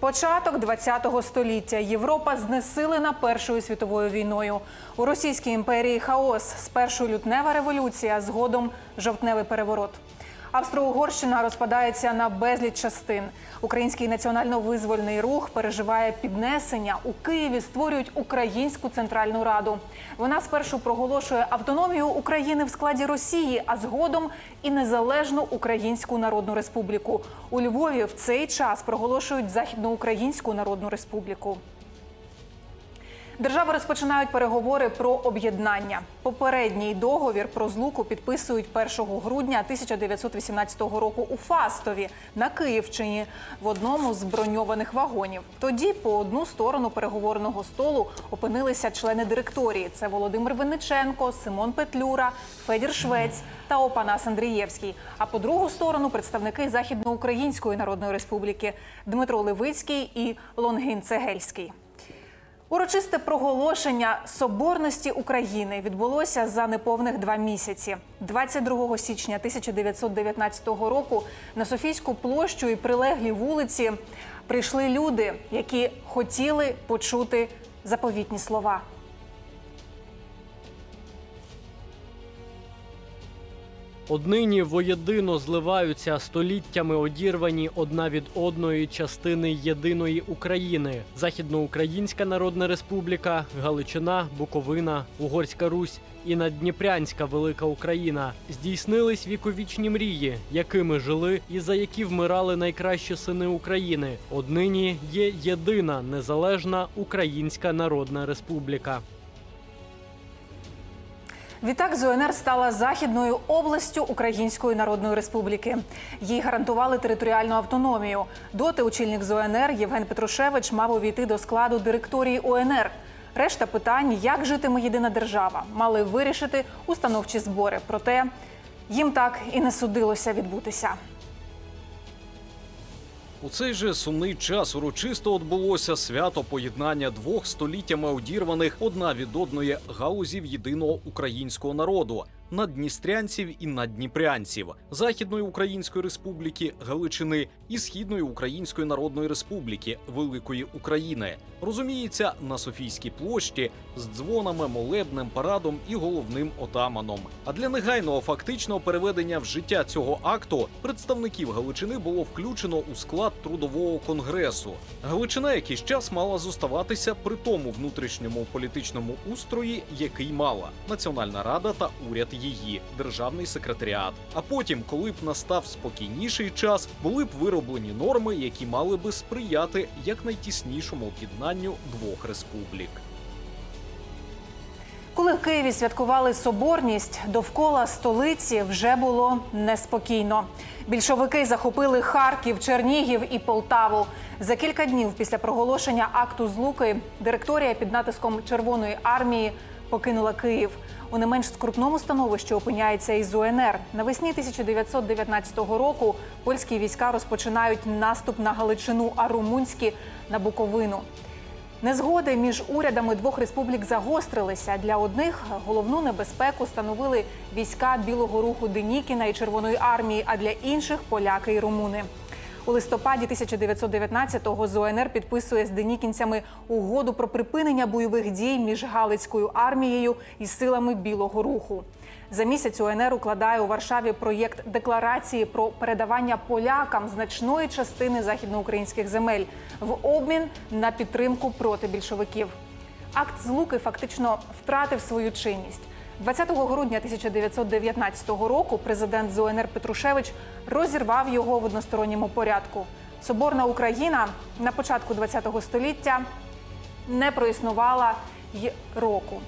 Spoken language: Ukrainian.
Початок ХХ століття. Європа знесилена Першою світовою війною. У Російській імперії хаос. Спершу лютнева революція, згодом жовтневий переворот. Австро-Угорщина розпадається на безліч частин. Український національно-визвольний рух переживає піднесення. У Києві створюють Українську центральну раду. Вона спершу проголошує автономію України в складі Росії, а згодом і незалежну Українську Народну Республіку. У Львові в цей час проголошують Західноукраїнську Народну Республіку. Держави розпочинають переговори про об'єднання. Попередній договір про злуку підписують 1 грудня 1918 року у Фастові на Київщині в одному з броньованих вагонів. Тоді по одну сторону переговорного столу опинилися члени директорії: це Володимир Винниченко, Симон Петлюра, Федір Швець та Опанас Андрієвський. А по другу сторону представники Західноукраїнської Народної Республіки Дмитро Левицький і Лонгін Цегельський. Урочисте проголошення соборності України відбулося за неповних два місяці. 22 січня 1919 року на Софійську площу і прилеглі вулиці прийшли люди, які хотіли почути заповітні слова. Однині воєдино зливаються століттями одірвані одна від одної частини єдиної України: Західноукраїнська Народна Республіка, Галичина, Буковина, Угорська Русь і Наддніпрянська Велика Україна здійснились віковічні мрії, якими жили і за які вмирали найкращі сини України. Однині є єдина незалежна Українська Народна Республіка. Відтак ЗУНР стала західною областю Української Народної Республіки. Їй гарантували територіальну автономію. Доти очільник ЗУНР Євген Петрушевич мав увійти до складу директорії УНР. Решта питань, як житиме єдина держава, мали вирішити установчі збори. Проте їм так і не судилося відбутися. У цей же сумний час урочисто відбулося свято поєднання двох століттями одірваних одна від одної галузів єдиного українського народу наддністрянців і наддніпрянців Західної Української Республіки Галичини і Східної Української Народної Республіки Великої України. Розуміється, на Софійській площі з дзвонами, молебним парадом і головним отаманом. А для негайного фактичного переведення в життя цього акту представників Галичини було включено у склад трудового конгресу. Галичина якийсь час мала зоставатися при тому внутрішньому політичному устрої, який мала Національна рада та уряд її державний секретаріат. А потім, коли б настав спокійніший час, були б вироблені норми, які мали би сприяти якнайтіснішому об'єднанню двох республік. Коли в Києві святкували соборність, довкола столиці вже було неспокійно. Більшовики захопили Харків, Чернігів і Полтаву. За кілька днів після проголошення акту злуки директорія під натиском Червоної армії покинула Київ. У не менш скрутному становищі опиняється і ЗУНР. Навесні 1919 року польські війська розпочинають наступ на Галичину, а румунські на Буковину. Незгоди між урядами двох республік загострилися. Для одних головну небезпеку становили війська Білого руху Денікіна і Червоної армії, а для інших поляки і румуни. У листопаді 1919-го ЗОНР підписує з денікінцями угоду про припинення бойових дій між Галицькою армією і силами Білого руху. За місяць УНР укладає у Варшаві проєкт декларації про передавання полякам значної частини західноукраїнських земель в обмін на підтримку проти більшовиків. Акт злуки фактично втратив свою чинність. 20 грудня 1919 року президент ЗУНР Петрушевич розірвав його в односторонньому порядку. Соборна Україна на початку ХХ століття не проіснувала й року.